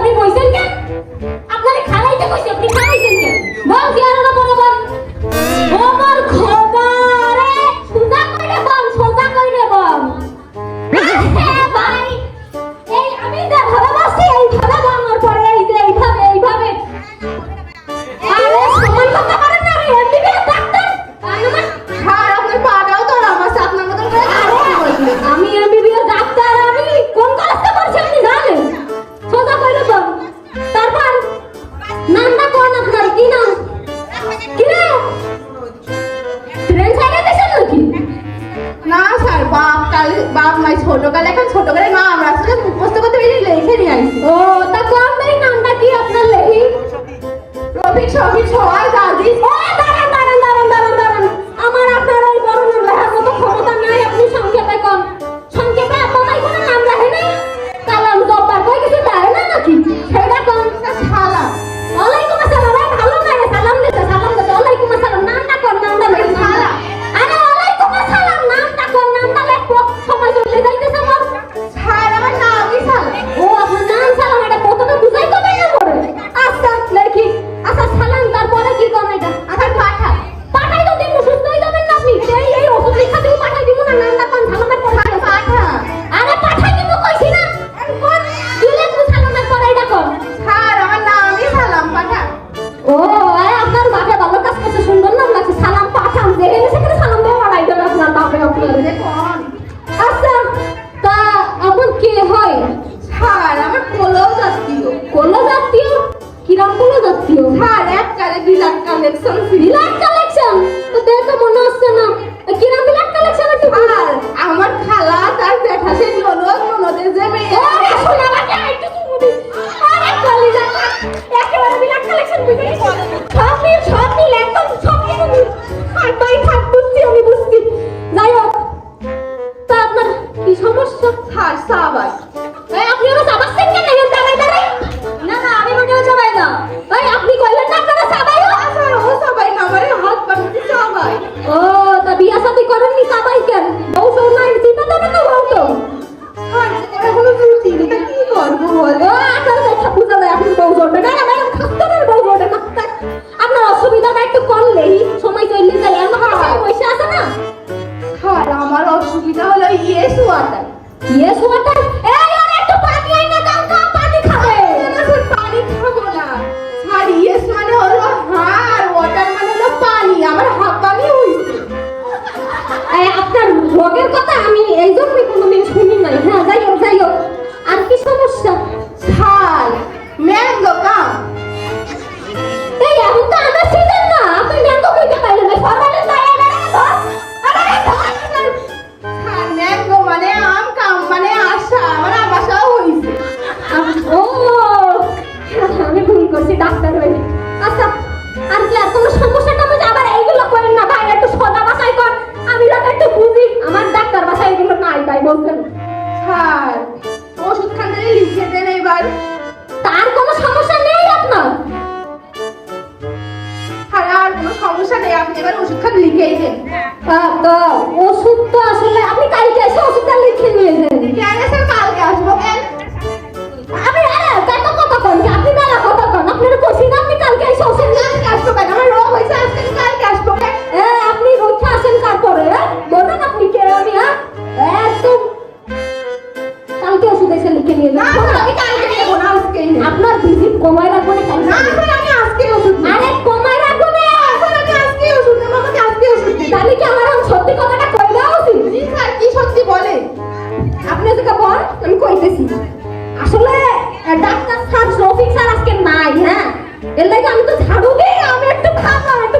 আপনি বইছেন কেন? আপনারে খালাইতে কইছে আপনি খালাইছেন কেন? বল কি আর বাপ মাই ছোটকালে এখন ছোটকালে না আমরা আসলে মুখস্থ করতে বেশি লেখে নিয়ে আসি। ও তা কম নাই নামটা কি আপনার লেখি? রবি ছবি ছয় ছিল হ্যাঁ এক কালে বিলাট কালেকশন বিলাট কালেকশন তো দেখে মনে হচ্ছে না। কিরম বিলাট কালেকশন আছে আর আমার খালা তার জ্যাঠা সে ননদ ননদের যে মেয়ে। আরে শোনা লাগে একটু তুমি আরে কালিজা একেবারে বিলাট কালেকশন বিক্রি আমি Oh, tapi asal di koran ini sampai. কোনো সমস্যা নেই আপনি এবার ওষুধটা লিখেই দেন। হ্যাঁ। ওষুধ তো আসলে আপনি কালকে এসে ওষুধটা লিখে নিয়ে যান। কালকে আসব। কেন? বলতেছি। আসলে ডাক্তার স্যার, রফিক স্যার আজকে নাই হ্যাঁ? এর লাগে আমি তো ঝাড়ু আমি একটু খাব একটু